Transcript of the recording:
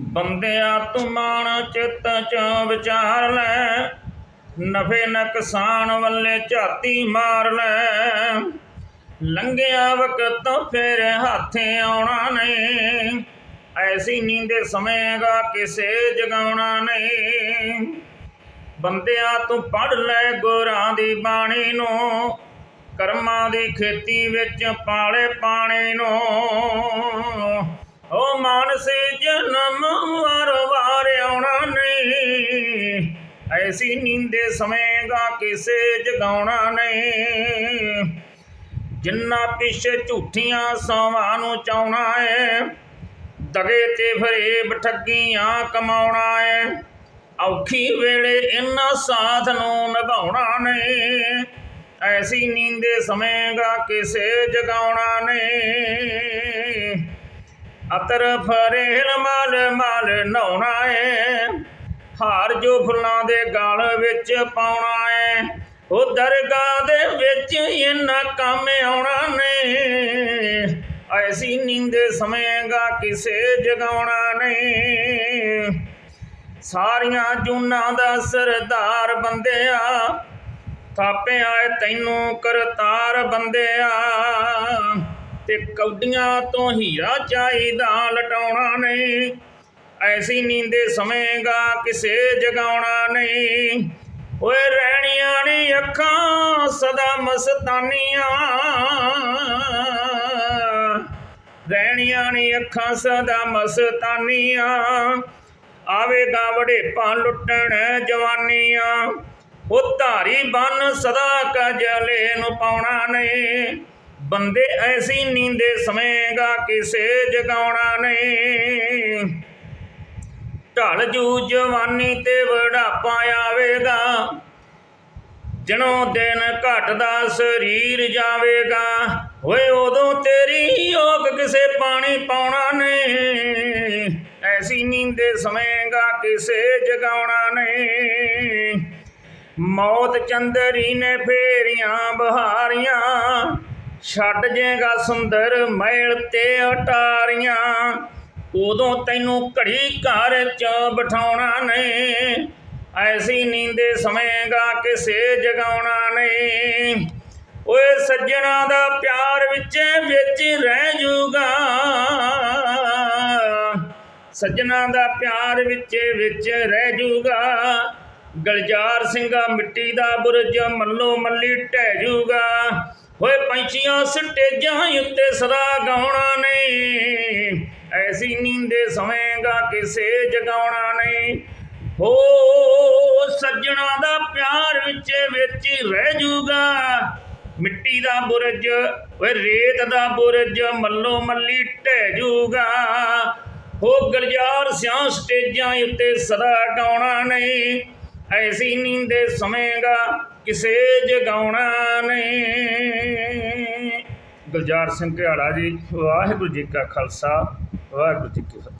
ਬੰਦਿਆ ਤੂੰ ਮਾਣ ਚਿੱਤ ਚ ਵਿਚਾਰ ਲੈ, ਨਫੇ ਨੁਕਸਾਨ ਵੱਲੇ ਝਾਤੀ ਮਾਰ ਲੈ। ਲੰਘਿਆ ਵਕਤ ਫੇਰ ਹੱਥੇ ਆਉਣਾ ਨਹੀਂ, ਐਸੀ ਨੀਂਦੇ ਸਮੇਗਾ ਕਿਸੇ ਜਗਾਉਣਾ ਨਹੀਂ। ਬੰਦਿਆ ਤੂੰ ਪੜ ਲੈ ਗੁਰਾਂ ਦੀ ਬਾਣੀ ਨੂੰ, ਕਰਮਾਂ ਦੀ ਖੇਤੀ ਵਿੱਚ ਪਾਲੇ ਪਾਣੀ ਨੂੰ। ਓ ਮਾਨਸੇ ਜਨਮ ਵਾਰ ਵਾਰ ਆਉਣਾ ਨਹੀਂ। ਐਸੀ ਨੀਂਦੇ ਸਮੇਗਾ ਕਿਸੇ ਜਗਾਉਣਾ ਨਹੀਂ। ਜਿੰਨਾ ਪਿੱਛੇ ਝੂਠੀਆਂ ਸੌਵਾਂ ਨੂੰ ਚਾਉਣਾ ਏ, ਦਗੇ ਤੇ ਫਰੇਬ ਠੱਗੀਆਂ ਕਮਾਉਣਾ ਏ। ਔਖੀ ਵੇਲੇ ਇਨ੍ਹਾਂ ਸਾਥ ਨੂੰ ਨਿਭਾਉਣਾ ਨਹੀਂ। ਐਸੀ ਨੀਂਦੇ ਸਮੇਗਾ ਕਿਸੇ ਜਗਾਉਣਾ ਨਹੀਂ। ਅਤਰ ਫਰੇਲ ਮਾਲ ਮਾਲ ਨਹਾਉਣਾ ਏ। ਹਾਰ ਜੋ ਫੁੱਲਾਂ ਦੇ ਗਲ ਵਿੱਚ ਪਾਉਣਾ ਏ। ਉਹ ਦਰਗਾਹ ਦੇ ਵਿੱਚ ਇਨਾ ਕੰਮ ਆਉਣਾ ਨੇ। ਐਸੀ ਨੀਂਦੇ ਸਮੇਗਾ ਕਿਸੇ ਜਗਾਉਣਾ ਨਹੀਂ ਸਾਰੀਆਂ ਜੂਨਾਂ ਦਾ ਸਰਦਾਰ ਬੰਦਿਆ, ਥਾਪਿਆ ਏ ਤੈਨੂੰ ਕਰਤਾਰ ਬੰਦਿਆ। ਤੇ ਕੌਡੀਆਂ ਤੋਂ ਹੀਰਾ ਚਾਹੀਦਾ ਲਟਾਉਣਾ ਨਹੀਂ। ਐਸੀ ਨੀਂਦੇ ਸਮੇਗਾ ਕਿਸੇ ਜਗਾਉਣਾ ਨਹੀਂ। ਓਏ ਰਹਿਣੀਆਂ ਨੀ ਅੱਖਾਂ, ਸਦਾ ਮਸਤਾਨੀਆਂ। ਰਹਿਣੀਆਂ ਨੀ ਅੱਖਾਂ, ਸਦਾ ਮਸਤਾਨੀਆਂ। ਆਵੇਗਾ ਵਡੇਪਾਂ ਲੁੱਟਣ ਜਵਾਨੀਆਂ। ਉਹ ਧਾਰੀ ਬੰਨ ਸਦਾ ਕਜਲੇ ਨੂੰ ਪਾਉਣਾ ਨਹੀਂ। ਬੰਦੇ ਐਸੀ ਨੀਂਦੇ ਸਮੇਗਾ ਕਿਸੇ ਜਗਾਉਣਾ ਨਹੀਂ। ਢਲ ਜੂ ਜਵਾਨੀ ਤੇ ਵਡਾਪਾ ਆਵੇਗਾ। ਜਨੋ ਦਿਨ ਘਟਦਾ ਸਰੀਰ ਜਾਵੇਗਾ। ਓਏ ਉਦੋਂ ਤੇਰੀ ਯੋਗ ਕਿਸੇ ਪਾਣੀ ਪਾਉਣਾ ਨਹੀਂ। ਐਸੀ ਨੀਂਦੇ ਸਮੇਗਾ ਕਿਸੇ ਜਗਾਉਣਾ ਨਹੀਂ। ਮੌਤ ਚੰਦਰੀ ਨੇ ਫੇਰੀਆਂ ਬਹਾਰੀਆਂ। ਛੱਡ ਜੇਗਾ ਸੁੰਦਰ ਮਹਿਲ ਤੇ ਅਟਾਰੀਆਂ। ਉਦੋਂ ਤੈਨੂੰ ਘੜੀ ਘਰ ਚ ਬਿਠਾਉਣਾ ਨਹੀਂ। ਐਸੀ ਨੀਂਦੇ ਸਮੇਗਾ ਕਿਸੇ ਜਗਾਉਣਾ ਨਹੀਂ। ਓਏ ਸੱਜਣਾ ਦਾ ਪਿਆਰ ਵਿੱਚ ਵਿੱਚ ਰਹਿ ਜੂਗਾ। ਸੱਜਣਾ ਦਾ ਪਿਆਰ ਵਿੱਚ ਵਿੱਚ ਰਹਿ ਜੂਗਾ। ਗਲਜਾਰ ਸਿੰਘਾ ਮਿੱਟੀ ਦਾ ਬੁਰਜ ਮੱਲੋ ਮੱਲੀ ਢਹਿ ਜੂਗਾ। ਹੋਏ ਪੰਛੀਆਂ ਸਟੇਜਾਂ ਉੱਤੇ ਸਦਾ ਗਾਉਣਾ ਨਹੀਂ। ਐਸੀ ਨੀਂਦੇ ਸਮੇਗਾ ਕਿਸੇ ਜਗਾਉਣਾ ਨਹੀਂ। ਹੋ ਸੱਜਣਾ ਦਾ ਪਿਆਰ ਵਿੱਚ ਵਿੱਚ ਰਹਿ ਜੂਗਾ। ਮਿੱਟੀ ਦਾ ਬੁਰਜ, ਓਏ ਰੇਤ ਦਾ ਬੁਰਜ ਮੱਲੋ ਮੱਲੀ ਢਹਿ ਜੂਗਾ। ਹੋ ਗਲਜਾਰ ਸਿਆਂ ਸਟੇਜਾਂ ਉੱਤੇ ਸਦਾ ਗਾਉਣਾ ਨਹੀਂ। ਐਸੀ ਨੀਂਦੇ ਸਮੇਗਾ, ਕਿਸੇ ਜਗਾਉਣਾ ਨਹੀਂ। ਗੁਲਜ਼ਾਰ ਸਿੰਘ ਘਿਆੜਾ ਜੀ, ਵਾਹਿਗੁਰੂ ਜੀ ਕਾ ਖਾਲਸਾ, ਵਾਹਿਗੁਰੂ ਜੀ ਕੀ ਫਤਿਹ।